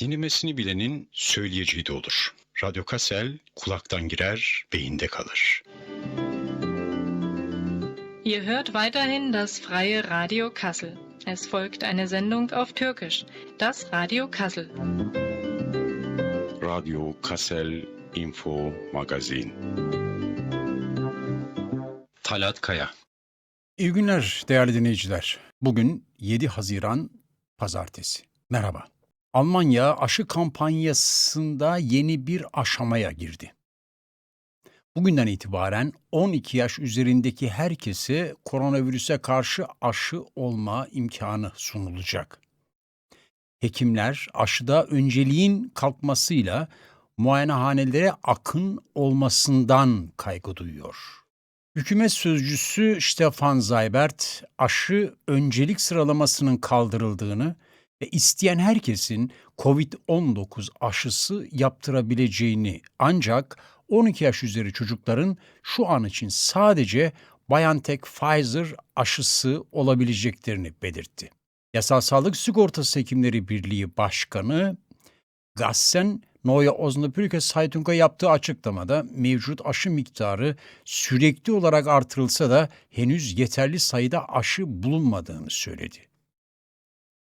Dinlemesini bilenin söyleyeceği de olur. Radyo Kassel kulaktan girer, beyinde kalır. Ihr hört weiterhin das freie Radio Kassel. Es folgt eine Sendung auf Türkisch, das Radio Kassel. Radyo Kassel Info Magazin. Talat Kaya İyi günler değerli dinleyiciler. Bugün 7 Haziran Pazartesi. Merhaba. Almanya aşı kampanyasında yeni bir aşamaya girdi. Bugünden itibaren 12 yaş üzerindeki herkese koronavirüse karşı aşı olma imkanı sunulacak. Hekimler aşıda önceliğin kalkmasıyla muayenehanelere akın olmasından kaygı duyuyor. Hükümet sözcüsü Stefan Seibert aşı öncelik sıralamasının kaldırıldığını ve isteyen herkesin COVID-19 aşısı yaptırabileceğini ancak 12 yaş üzeri çocukların şu an için sadece BioNTech Pfizer aşısı olabileceklerini belirtti. Yasal Sağlık Sigortası Hekimleri Birliği Başkanı Gassen Neue Osnabrücker Zeitung'a yaptığı açıklamada mevcut aşı miktarı sürekli olarak artırılsa da henüz yeterli sayıda aşı bulunmadığını söyledi.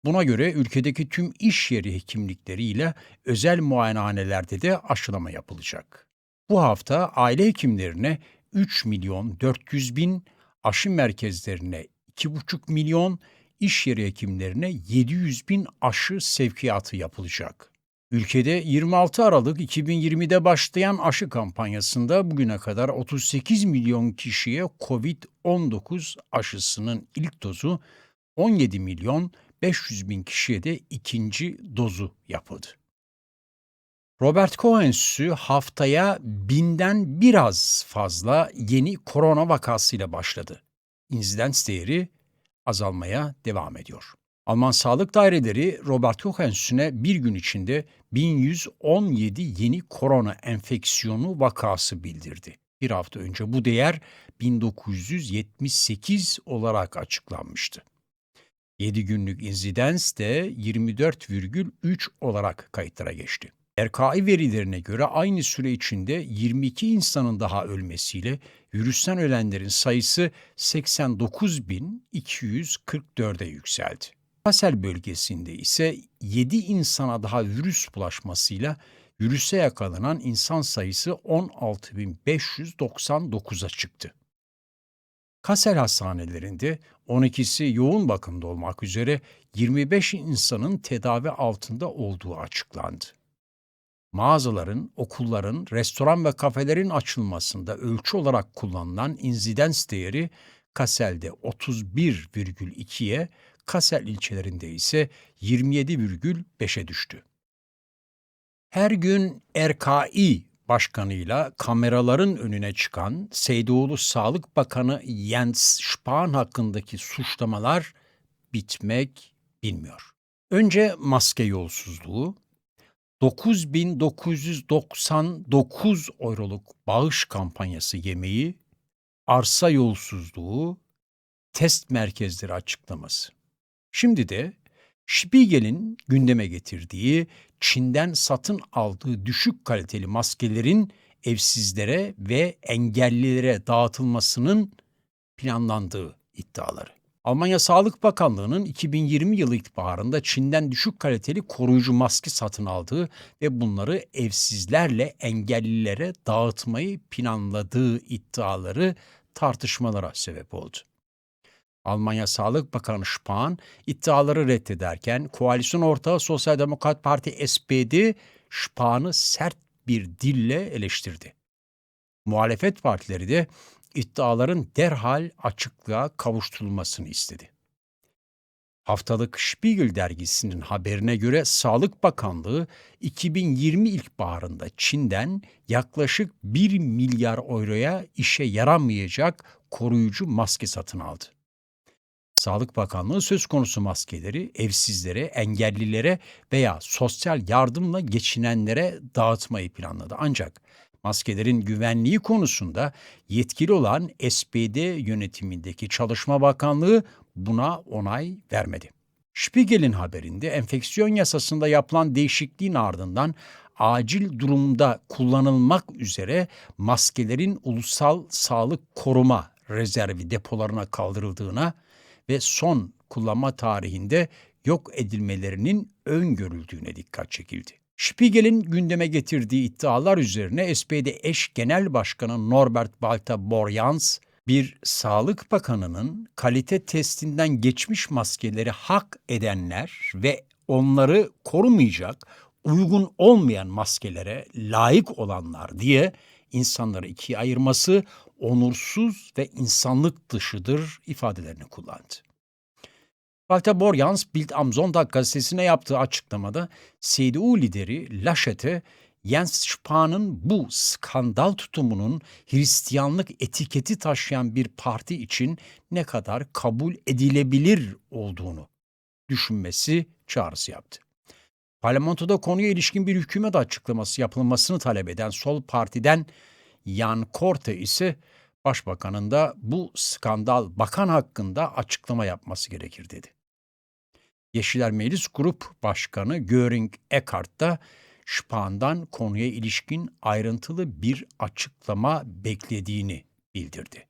Buna göre ülkedeki tüm iş yeri hekimlikleriyle özel muayenehanelerde de aşılama yapılacak. Bu hafta aile hekimlerine 3 milyon 400 bin, aşı merkezlerine 2,5 milyon, iş yeri hekimlerine 700 bin aşı sevkiyatı yapılacak. Ülkede 26 Aralık 2020'de başlayan aşı kampanyasında bugüne kadar 38 milyon kişiye COVID-19 aşısının ilk dozu, 17 milyon 500 bin kişiye de ikinci dozu yapıldı. Robert Koch haftaya binden biraz fazla yeni korona vakasıyla başladı. İnsidens değeri azalmaya devam ediyor. Alman sağlık daireleri Robert Koch bir gün içinde 1117 yeni korona enfeksiyonu vakası bildirdi. Bir hafta önce bu değer 1978 olarak açıklanmıştı. 7 günlük insidens de 24,3 olarak kayıtlara geçti. RKI verilerine göre aynı süre içinde 22 insanın daha ölmesiyle virüsten ölenlerin sayısı 89.244'e yükseldi. Kassel bölgesinde ise 7 insana daha virüs bulaşmasıyla virüse yakalanan insan sayısı 16.599'a çıktı. Kassel hastanelerinde 12'si yoğun bakımda olmak üzere 25 insanın tedavi altında olduğu açıklandı. Mağazaların, okulların, restoran ve kafelerin açılmasında ölçü olarak kullanılan insidens değeri Kassel'de 31,2'ye, Kassel ilçelerinde ise 27,5'e düştü. Her gün RKI başkanıyla kameraların önüne çıkan Seydoğlu Sağlık Bakanı Jens Spahn hakkındaki suçlamalar bitmek bilmiyor. Önce maske yolsuzluğu, 9999 euroluk bağış kampanyası yemeği, arsa yolsuzluğu, test merkezleri açıklaması. Şimdi de Spiegel'in gündeme getirdiği Çin'den satın aldığı düşük kaliteli maskelerin evsizlere ve engellilere dağıtılmasının planlandığı iddiaları. Almanya Sağlık Bakanlığı'nın 2020 yılı itibarında Çin'den düşük kaliteli koruyucu maske satın aldığı ve bunları evsizlerle engellilere dağıtmayı planladığı iddiaları tartışmalara sebep oldu. Almanya Sağlık Bakanı Spahn iddiaları reddederken koalisyon ortağı Sosyal Demokrat Parti SPD Spahn'ı sert bir dille eleştirdi. Muhalefet partileri de iddiaların derhal açıklığa kavuşturulmasını istedi. Haftalık Spiegel dergisinin haberine göre Sağlık Bakanlığı 2020 ilkbaharında Çin'den yaklaşık 1 milyar euroya işe yaramayacak koruyucu maske satın aldı. Sağlık Bakanlığı söz konusu maskeleri evsizlere, engellilere veya sosyal yardımla geçinenlere dağıtmayı planladı. Ancak maskelerin güvenliği konusunda yetkili olan SPD yönetimindeki Çalışma Bakanlığı buna onay vermedi. Spiegel'in haberinde enfeksiyon yasasında yapılan değişikliğin ardından acil durumda kullanılmak üzere maskelerin ulusal sağlık koruma rezervi depolarına kaldırıldığına ve son kullanma tarihinde yok edilmelerinin öngörüldüğüne dikkat çekildi. Spiegel'in gündeme getirdiği iddialar üzerine SPD eş genel başkanı Norbert Walter Borjans, bir sağlık bakanının kalite testinden geçmiş maskeleri hak edenler ve onları korumayacak, uygun olmayan maskelere layık olanlar diye insanları ikiye ayırması onursuz ve insanlık dışıdır ifadelerini kullandı. Walter Borjans Bild am Sonntag gazetesine yaptığı açıklamada CDU lideri Laschet'e Jens Spahn'ın bu skandal tutumunun Hristiyanlık etiketi taşıyan bir parti için ne kadar kabul edilebilir olduğunu düşünmesi çağrısı yaptı. Parlamentoda konuya ilişkin bir hükümet açıklaması yapılmasını talep eden Sol Parti'den Jan Korte ise Başbakanın da bu skandal bakan hakkında açıklama yapması gerekir dedi. Yeşiller Meclis Grup Başkanı Göring Eckardt da Spahn'dan konuya ilişkin ayrıntılı bir açıklama beklediğini bildirdi.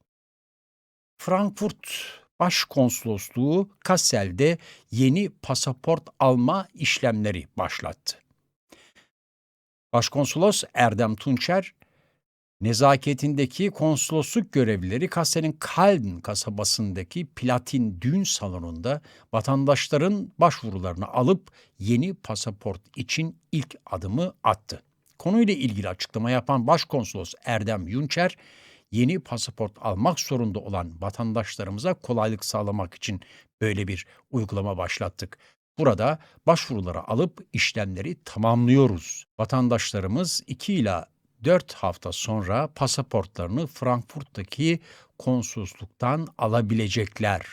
Frankfurt Başkonsolosluğu Kassel'de yeni pasaport alma işlemleri başlattı. Başkonsolos Erdem Tunçer, nezaketindeki konsolosluk görevlileri Kassel'in Kalden kasabasındaki Platin düğün salonunda vatandaşların başvurularını alıp yeni pasaport için ilk adımı attı. Konuyla ilgili açıklama yapan Başkonsolos Erdem Yunçer, yeni pasaport almak zorunda olan vatandaşlarımıza kolaylık sağlamak için böyle bir uygulama başlattık. Burada başvuruları alıp işlemleri tamamlıyoruz. Vatandaşlarımız 2 ila 4 hafta sonra pasaportlarını Frankfurt'taki konsolosluktan alabilecekler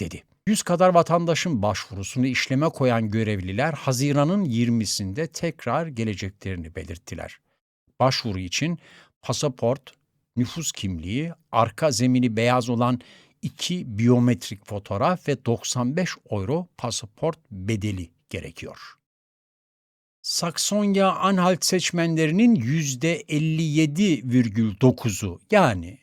dedi. 100 kadar vatandaşın başvurusunu işleme koyan görevliler Haziran'ın 20'sinde tekrar geleceklerini belirttiler. Başvuru için pasaport, nüfus kimliği, arka zemini beyaz olan iki biyometrik fotoğraf ve 95 euro pasaport bedeli gerekiyor. Saksonya-Anhalt seçmenlerinin %57,9'u yani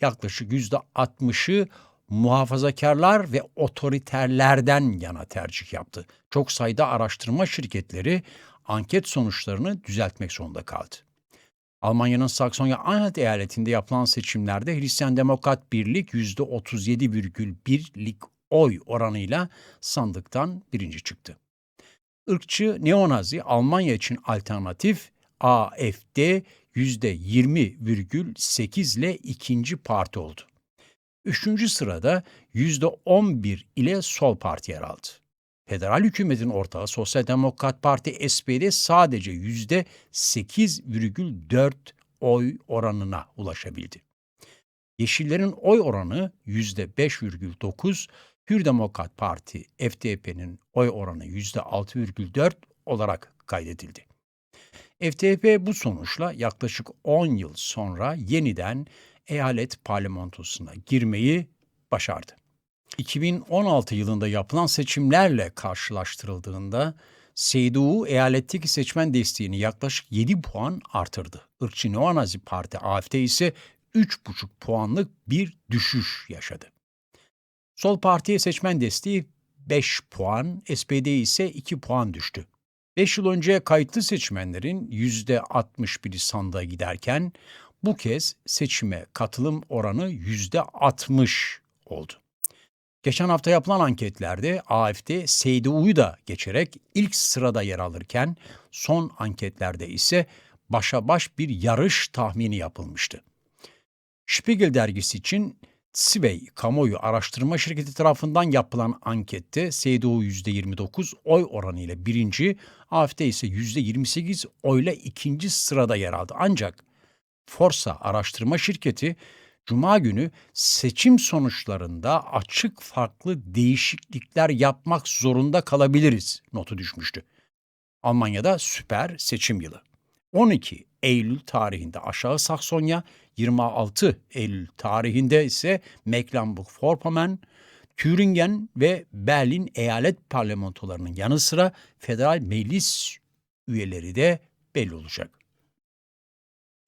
yaklaşık %60'ı muhafazakarlar ve otoriterlerden yana tercih yaptı. Çok sayıda araştırma şirketleri anket sonuçlarını düzeltmek zorunda kaldı. Almanya'nın Saksonya-Anhalt eyaletinde yapılan seçimlerde Hristiyan Demokrat Birlik %37,1'lik oy oranıyla sandıktan birinci çıktı. Irkçı neonazi Almanya için alternatif AFD %20,8 ile ikinci parti oldu. Üçüncü sırada %11 ile Sol Parti yer aldı. Federal hükümetin ortağı Sosyal Demokrat Parti SPD sadece %8,4 oy oranına ulaşabildi. Yeşillerin oy oranı %5,9, Hür Demokrat Parti FDP'nin oy oranı %6,4 olarak kaydedildi. FDP bu sonuçla yaklaşık 10 yıl sonra yeniden eyalet parlamentosuna girmeyi başardı. 2016 yılında yapılan seçimlerle karşılaştırıldığında CDU eyaletteki seçmen desteğini yaklaşık 7 puan artırdı. Irkçı Neonazi Parti AFD ise 3,5 puanlık bir düşüş yaşadı. Sol Parti'ye seçmen desteği 5 puan, SPD ise 2 puan düştü. 5 yıl önce kayıtlı seçmenlerin %61'i sandığa giderken bu kez seçime katılım oranı %60 oldu. Geçen hafta yapılan anketlerde AFD CDU'yu da geçerek ilk sırada yer alırken son anketlerde ise başa baş bir yarış tahmini yapılmıştı. Spiegel dergisi için Sway kamuoyu araştırma şirketi tarafından yapılan ankette CDU %29 oy oranıyla birinci, AFD ise %28 oyla ikinci sırada yer aldı. Ancak Forsa araştırma şirketi Cuma günü seçim sonuçlarında açık farklı değişiklikler yapmak zorunda kalabiliriz notu düşmüştü. Almanya'da süper seçim yılı. 12 Eylül tarihinde Aşağı Saksonya, 26 Eylül tarihinde ise Mecklenburg-Vorpommern, Thüringen ve Berlin eyalet parlamentolarının yanı sıra federal meclis üyeleri de belli olacak.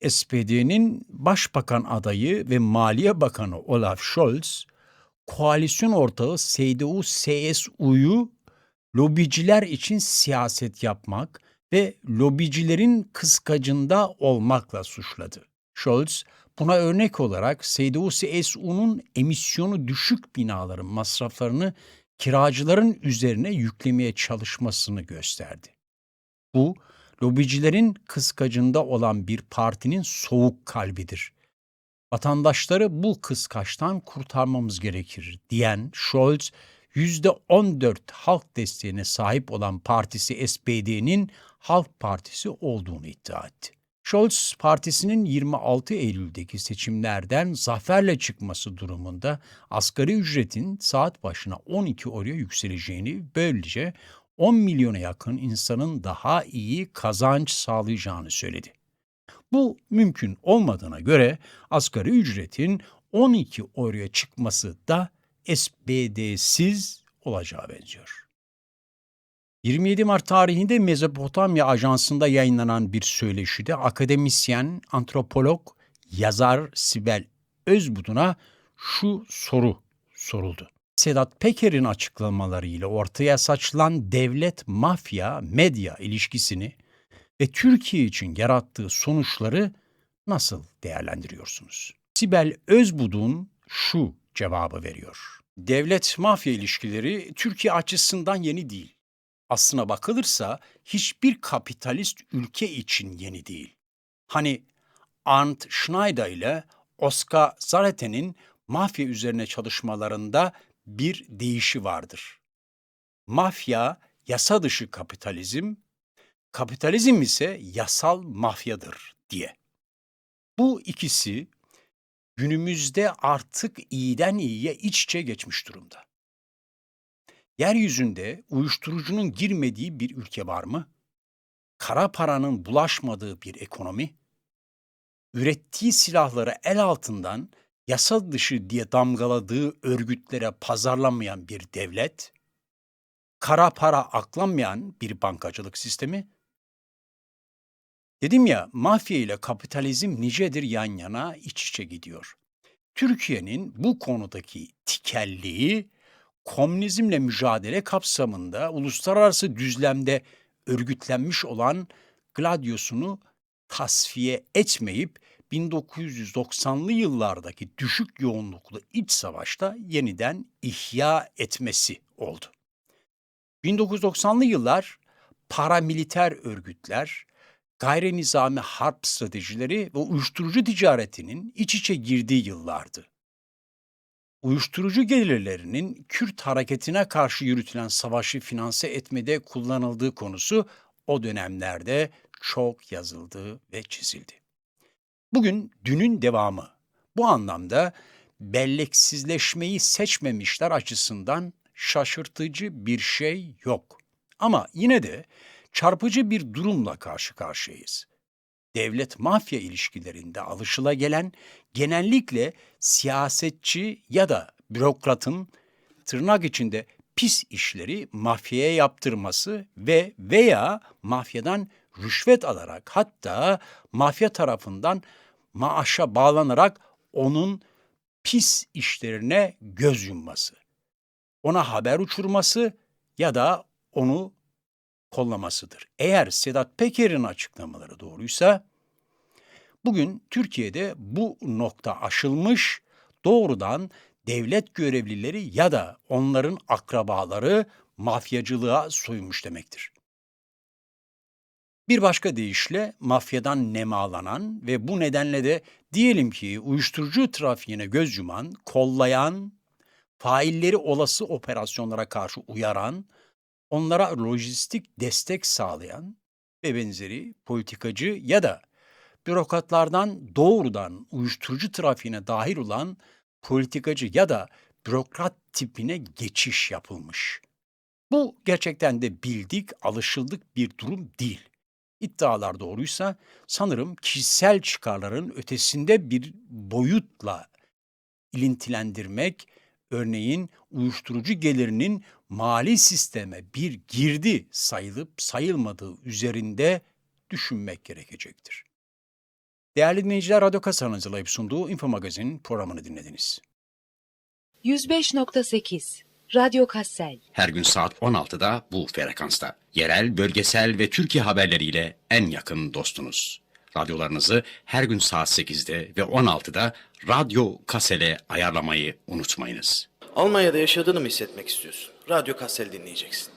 SPD'nin başbakan adayı ve Maliye Bakanı Olaf Scholz, koalisyon ortağı CDU-CSU'yu lobiciler için siyaset yapmak ve lobicilerin kıskacında olmakla suçladı. Scholz, buna örnek olarak CDU-CSU'nun emisyonu düşük binaların masraflarını kiracıların üzerine yüklemeye çalışmasını gösterdi. Bu, lobicilerin kıskacında olan bir partinin soğuk kalbidir. Vatandaşları bu kıskaçtan kurtarmamız gerekir diyen Scholz, %14 halk desteğine sahip olan partisi SPD'nin Halk Partisi olduğunu iddia etti. Scholz, partisinin 26 Eylül'deki seçimlerden zaferle çıkması durumunda asgari ücretin saat başına 12 euroya yükseleceğini, böylece 10 milyona yakın insanın daha iyi kazanç sağlayacağını söyledi. Bu mümkün olmadığına göre asgari ücretin 12 euroya çıkması da SBD'siz olacağı benziyor. 27 Mart tarihinde Mezopotamya Ajansı'nda yayınlanan bir söyleşide akademisyen, antropolog, yazar Sibel Özbudun'a şu soru soruldu. Sedat Peker'in açıklamalarıyla ortaya saçılan devlet-mafya medya ilişkisini ve Türkiye için yarattığı sonuçları nasıl değerlendiriyorsunuz? Sibel Özbudun şu cevabı veriyor. Devlet-mafya ilişkileri Türkiye açısından yeni değil. Aslına bakılırsa hiçbir kapitalist ülke için yeni değil. Hani Arndt Schneider ile Oscar Zarete'nin mafya üzerine çalışmalarında bir deyişi vardır. Mafya yasa dışı kapitalizm, kapitalizm ise yasal mafyadır diye. Bu ikisi günümüzde artık iyiden iyiye iç içe geçmiş durumda. Yeryüzünde uyuşturucunun girmediği bir ülke var mı? Kara paranın bulaşmadığı bir ekonomi? Ürettiği silahları el altından yasa dışı diye damgaladığı örgütlere pazarlamayan bir devlet? Kara para aklanmayan bir bankacılık sistemi? Dedim ya mafya ile kapitalizm nicedir yan yana iç içe gidiyor. Türkiye'nin bu konudaki tikelliği komünizmle mücadele kapsamında uluslararası düzlemde örgütlenmiş olan Gladius'unu tasfiye etmeyip 1990'lı yıllardaki düşük yoğunluklu iç savaşta yeniden ihya etmesi oldu. 1990'lı yıllar paramiliter örgütler, gayri nizami harp stratejileri ve uyuşturucu ticaretinin iç içe girdiği yıllardı. Uyuşturucu gelirlerinin Kürt hareketine karşı yürütülen savaşı finanse etmede kullanıldığı konusu o dönemlerde çok yazıldı ve çizildi. Bugün dünün devamı. Bu anlamda belleksizleşmeyi seçmemişler açısından şaşırtıcı bir şey yok. Ama yine de çarpıcı bir durumla karşı karşıyayız. Devlet-mafya ilişkilerinde alışılagelen genellikle siyasetçi ya da bürokratın tırnak içinde pis işleri mafyaya yaptırması ve veya mafyadan rüşvet alarak hatta mafya tarafından maaşa bağlanarak onun pis işlerine göz yumması, ona haber uçurması ya da onu kollamasıdır. Eğer Sedat Peker'in açıklamaları doğruysa bugün Türkiye'de bu nokta aşılmış doğrudan devlet görevlileri ya da onların akrabaları mafyacılığa soymuş demektir. Bir başka deyişle mafyadan nemalanan ve bu nedenle de diyelim ki uyuşturucu trafiğine göz yuman, kollayan, failleri olası operasyonlara karşı uyaran, onlara lojistik destek sağlayan ve benzeri politikacı ya da bürokratlardan doğrudan uyuşturucu trafiğine dahil olan politikacı ya da bürokrat tipine geçiş yapılmış. Bu gerçekten de bildik, alışıldık bir durum değil. İddialar doğruysa sanırım kişisel çıkarların ötesinde bir boyutla ilintilendirmek Örneğin uyuşturucu gelirinin mali sisteme bir girdi sayılıp sayılmadığı üzerinde düşünmek gerekecektir. Değerli dinleyiciler, Radyo Kasan hazırlayıp sunduğu Info Magazin programını dinlediniz. 105.8 Radyo Kassel Her gün saat 16'da bu frekansta. Yerel, bölgesel ve Türkiye haberleriyle en yakın dostunuz. Radyolarınızı her gün saat 8'de ve 16'da Radyo Kasel'e ayarlamayı unutmayınız. Almanya'da yaşadığını mı hissetmek istiyorsun? Radyo Kassel dinleyeceksin.